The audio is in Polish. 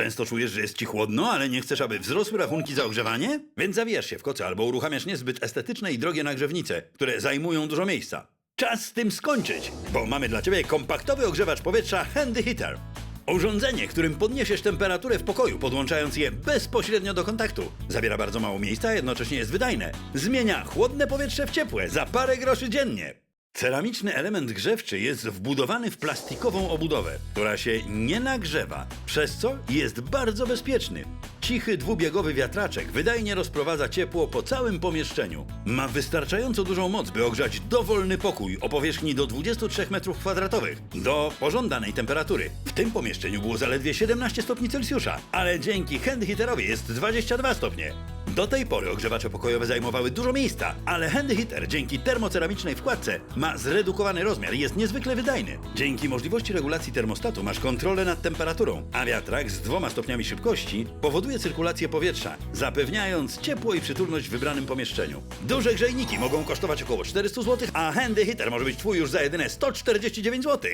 Często czujesz, że jest ci chłodno, ale nie chcesz, aby wzrosły rachunki za ogrzewanie? Więc zawijasz się w koce albo uruchamiasz niezbyt estetyczne i drogie nagrzewnice, które zajmują dużo miejsca. Czas z tym skończyć, bo mamy dla ciebie kompaktowy ogrzewacz powietrza Handy Heater. Urządzenie, którym podniesiesz temperaturę w pokoju, podłączając je bezpośrednio do kontaktu. Zabiera bardzo mało miejsca, jednocześnie jest wydajne. Zmienia chłodne powietrze w ciepłe za parę groszy dziennie. Ceramiczny element grzewczy jest wbudowany w plastikową obudowę, która się nie nagrzewa, przez co jest bardzo bezpieczny. Cichy dwubiegowy wiatraczek wydajnie rozprowadza ciepło po całym pomieszczeniu. Ma wystarczająco dużą moc, by ogrzać dowolny pokój o powierzchni do 23 m2 do pożądanej temperatury. W tym pomieszczeniu było zaledwie 17 stopni Celsjusza, ale dzięki hand heaterowi jest 22 stopnie. Do tej pory ogrzewacze pokojowe zajmowały dużo miejsca, ale Handy Heater dzięki termoceramicznej wkładce ma zredukowany rozmiar i jest niezwykle wydajny. Dzięki możliwości regulacji termostatu masz kontrolę nad temperaturą, a wiatrak z dwoma stopniami szybkości powoduje cyrkulację powietrza, zapewniając ciepło i przytulność w wybranym pomieszczeniu. Duże grzejniki mogą kosztować około 400 zł, a Handy Heater może być twój już za jedyne 149 zł.